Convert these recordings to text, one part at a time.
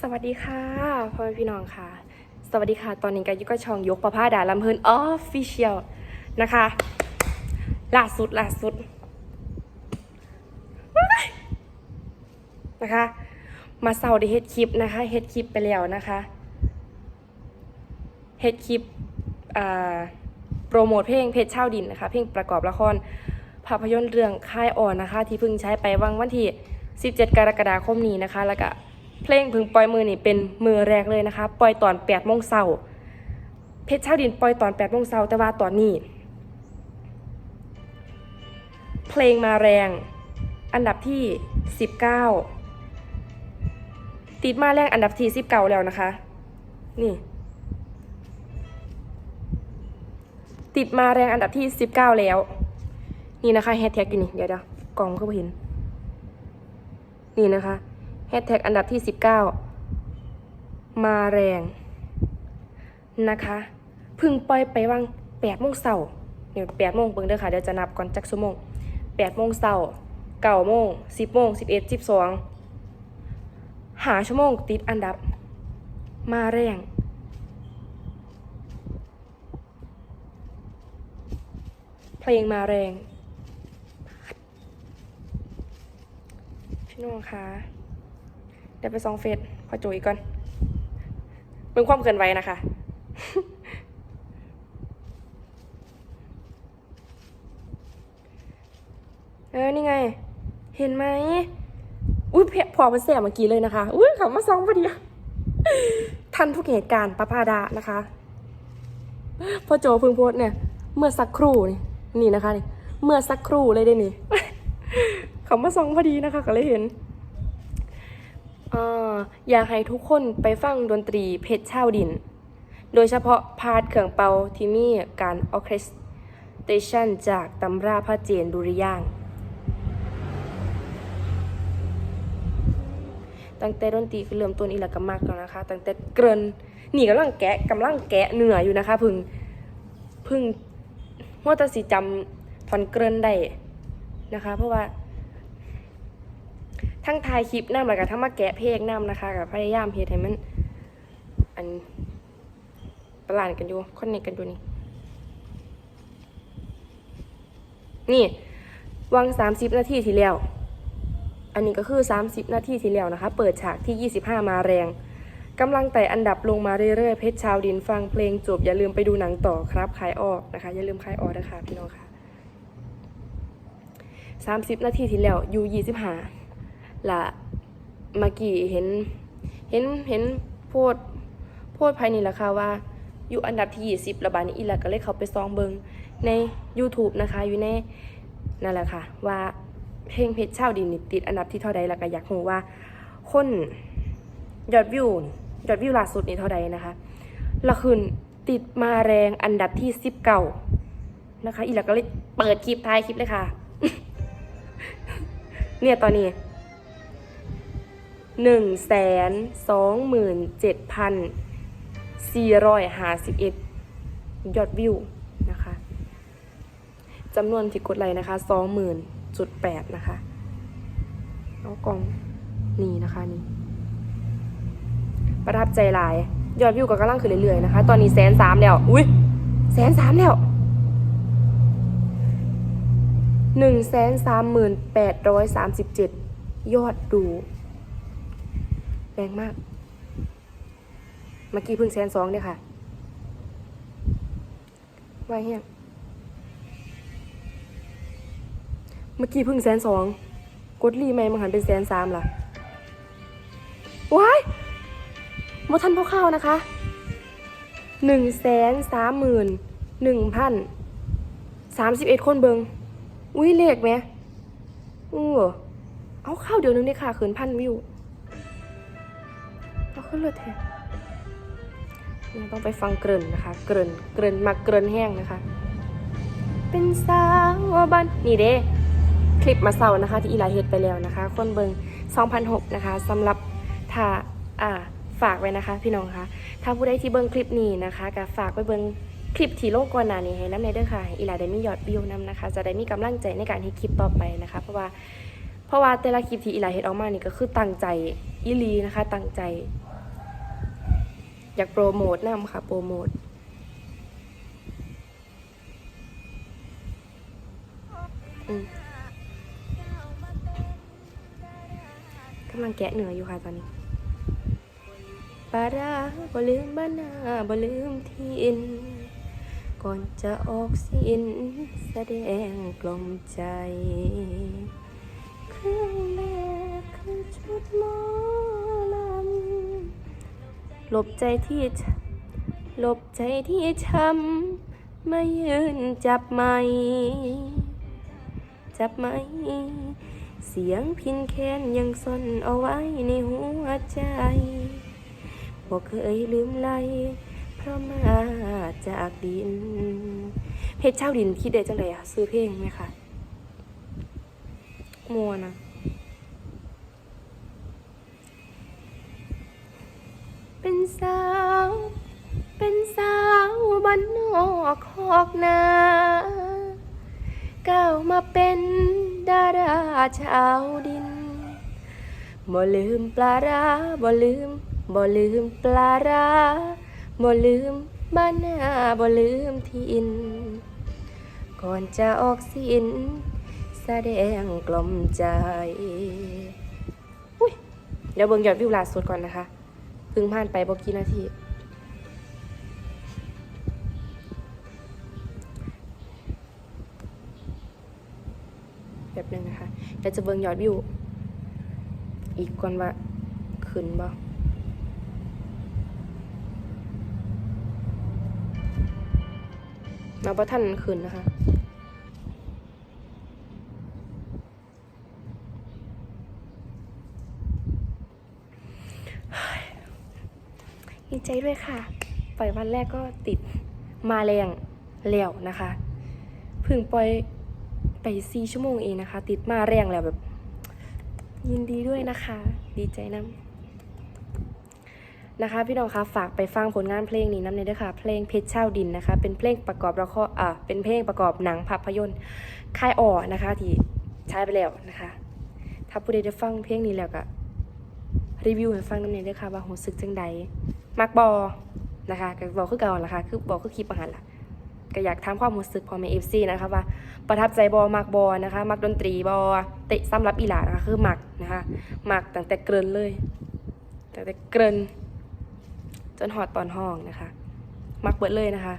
สวัสดีค่ะพ่อแม่พี่น้องค่ะ สวัสดีค่ะ ตอนนี้กันยุก็ช่องยกประพาดาลำเพลินออฟฟิเชียลนะคะล่าสุดล่าสุดนะคะ มาเศร้าได้เฮ็ดคลิปนะคะเฮ็ดคลิปไปแล้วนะคะเฮ็ดคลิปโปรโมทเพลงเพชรเช่าดินนะคะ เพลงประกอบละครภาพยนตร์เรื่องค่ายอ่อนนะคะ ที่เพิ่งใช้ไปวังวันที่ 17 กรกฎาคมนี้นะคะ แล้วก็ เพลงพึงปล่อยมือนี่เป็นมือแรกเลยนะคะ ปล่อยตอน8โมงเช้าเพชรเช่าดินปล่อยตอน8โมงเช้าแต่ว่าตอนนี้ เพลงมาแรง อันดับที่ 19 ติดมาแรงอันดับที่19แล้วนะคะ นี่ ติดมาแรงอันดับที่ 19 แล้ว นี่นะคะแฮชแท็กอยู่นี่เดี๋ยวเดี๋ยวกล่องเขาไม่เห็น นี่นะคะ ฮชแท็กอันดับที่ 19 มาแรงนะคะพึ่งปล่อยไปวัง8โมงเช้าเดี๋ยว8โมงเบิ่งเด้อค่ะ เดี๋ยวจะนับก่อนจักชั่วโมง8โมงเช้า9โมง10โมง11 12 หาชั่วโมงติดอันดับ มาแรงเพลงมาแรง พี่น้องคะ ดี๋ยวไปซองเฟซพอจุยก่อนเป็นความเกินไว้นะคะเออ นี่ไง เห็นไหม อุ้ยเพพอมาแสบเมื่อกี้เลยนะคะ อุ้ยเขามาซองพอดี ทันทุกเหตุการณ์ปะพาดานะคะพอโจพึงโพสเนี่ย เมื่อสักครู่นี่นี่นะคะนี่ เมื่อสักครู่เลยได้นี่เขามาซองพอดีนะคะ ก็เลยเห็น อาอยากให้ทุกคนไปฟังดนตรีเพชรเช่าดิน โดยเฉพาะพาร์ทเครื่องเป่าที่มีการออเคสเตชันจากตำราพระเจนดุริยาง ตั้งแต่ดนตรีเริ่มต้นอีหละก็มากแล้วนะคะ ตั้งแต่เกรินนี่กำลังแกะกำลังแกะเหนืออยู่นะคะ พึ่งพึ่งว่าแตสิจำทอนเกรินได้นะคะ เพราะว่า ทั้งถ่ายคลิปนำแล้วก็ทั้งมาแกะเพลงนำนะคะกับพยายามเฮ็ดให้มัน อันประหลาดกันอยู่คอนเนคกันอยู่นี่ นี่วาง30นาทีที่แล้ว อันนี้ก็คือ30นาทีที่แล้วนะคะ เปิดฉากที่25มาแรงกำลังไต่อันดับลงมาเรื่อยๆ เพชรชาวดินฟังเพลงจบ อย่าลืมไปดูหนังต่อครับขายออกนะคะ อย่าลืมขายออกนะคะพี่น้องค่ะ30นาทีที่แล้วอยู่25 ละเมื่อกี้เห็นเห็นเห็นโพดโพดภายในราคาว่า อยู่อันดับที่ 20 ระบาดนี้อีหลักก็เลยเขาไปซองเบิงใน YouTube นะคะ อยู่ในนั่นแหละค่ะ ว่าเพลงเพชรเช่าดินนี่ติดอันดับที่เท่าใดแล้วก็อยากรู้ว่า คนยอดวิวยอดวิวล่าสุดนี่เท่าใดนะคะละคืนติดมาแรงอันดับที่19นะคะ อีหลักก็เลยเปิดคลิปท้ายคลิปเลยค่ะ เนี่ยตอนนี้ หนึ่งแสนสองหมื่นเจ็ดพันสี่ร้อยห้าสิบเอ็ดยอดวิวนะคะจำนวนที่กดไลค์นะคะสองหมื่นจุดแปดนะคะเอากล่องนี่นะคะนี่ประทับใจหลาย ยอดวิวก็กำลังขึ้นเรื่อยๆนะคะ ตอนนี้แสนสามแล้ว อุ้ยแสนสามแล้วหนึ่งแสนสามหมื่นแปดร้อยสามสิบเจ็ดยอดดู แรงมาก เมื่อกี้เพิ่งแสนสองเนี่ยค่ะว่าเฮียเมื่อกี้เพิ่งแสนสอง กดรีไหมมันหันเป็นแสนสามล่ะว้ายโมทันพ่อข้าวนะคะหนึ่งแสนสามหมื่นหนึ่งพันสามสิบเอ็ดคนเบิง อุ้ยเลขไหมอู้เอาข้าวเดี๋ยวนึงได้ค่ะเขินพันวิว เอาขึ้นเลยแทนต้องไปฟังเกริ่นนะคะ เกริ่นเกริ่นมาเกริ่นแห้งนะคะ เป็นสาวบ้านนี่เด้คลิปมาเสาร์นะคะ ที่อีลาเฮ็ดไปแล้วนะคะ คนเบิง2006นะคะสำหรับถ้าอ่าฝากไว้นะคะ พี่น้องคะถ้าผู้ใดที่เบิงคลิปนี้นะคะก็ฝากไปเบิงคลิปที่โลกก่อนหน้านี้ให้น้ำในเด้อค่ะให้อีลาได้มียอดวิวนํนะคะ จะได้มีกำลังใจในการเฮ็ดคลิปต่อไปนะคะ เพราะว่าเพราะว่าแต่ละคลิปที่อีลาเฮ็ดออกมานี่ก็คือตั้งใจอีลีนะคะ ตั้งใจ อยากโปรโมทนำค่ะ โปรโมทอืมกำลังแกะเหนืออยู่ค่ะตอนนี้ปาราบ่ลืมบ้านนาบ่ลืมทิน ก่อนจะออกสินแสดงกลมใจ เครื่องแรกคือชุดหมอ หลบใจที่หลบใจที่ช้ำมายืนจับไม้จับไม้เสียงพินแค้นยังซ่อนเอาไว้ในหัวใจบ่เคยลืมไลเพราะมาจากดิน เพชรเช่าดินคิดได้จังไดอะซื้อเพลงไหมคะมัวนะ เป็น สาว เป็นสาวบ้านนอกคอกนาก้าวมาเป็นดาราชาวดิน บ่ลืมปลาร้าบ่ลืม บ่ลืมปลาร้าบ่ลืมบ้านนาบ่ลืมทิน ก่อนจะออกสินแสดงกล่อมใจอุ้ยเดี๋ยวเบิ่งยอดวิวล่าสุดก่อนนะคะ พิ่งผ่านไปบอกกี่นาทีแบบนึงนะคะเดี๋ยวจะเบิ่งยอดวิวอีกก่อนว่าขึ้นบ่มาบ่ทันขึ้นนะคะ ดีใจด้วยค่ะ ปล่อยวันแรกก็ติดมาแรงแล้วนะคะเพึ่งปล่อยไปสี่ชั่วโมงเองนะคะ ติดมาแรงแล้วแบบ ยินดีด้วยนะคะ ดีใจน้ำนะคะ พี่น้องคะฝากไปฟังผลงานเพลงนี้น้ำในยด้วยค่ะ เพลงเพชรเช่าดินนะคะ เป็นเพลงประกอบละครอ่าเป็นเพลงประกอบหนังภาพยนตร์ค่ายอ่อนะคะ ที่ใช้ไปแล้วนะคะ ถ้าผู้ใดได้ฟังเพลงนี้แล้วก็รีวิวให้ฟังน้ำเนยด้วยค่ะว่ารู้สึกจังใด มักบอนะคะก็บอกคือเก่าล่ะค่ะคือบอกคือคลิปอาหารล่ะก็อยากถามความรู้สึกพอแม่เอฟซีนะคะว่าประทับใจบอมักบอนะคะ มักดนตรีบอเตะซ้ำรับอีหลานะคะคือมักนะคะมักตั้งแต่เกรินเลยตั้งแต่เกรินจนหอดตอนห้องนะคะ มักเบิดเลยนะคะ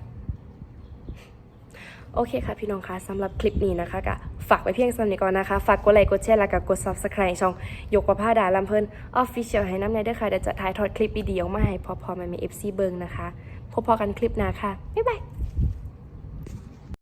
โอเคค่ะพี่น้องคะสำหรับคลิปนี้นะคะก็ฝากไว้เพียงสำนี้ก่อนนะคะ ฝากกดไลค์กดแชร์แล้วก็กด subscribe ช่องยกประภาดาลำเพลินออฟฟิเชียลให้น้ำในเด้อค่ะเดี๋ยวจะถ่ายทอดคลิปวิดีโอมาให้พอพอมันมีเอฟซีเบิงนะคะ พบพอกันคลิปหน้าค่ะ บ๊ายบาย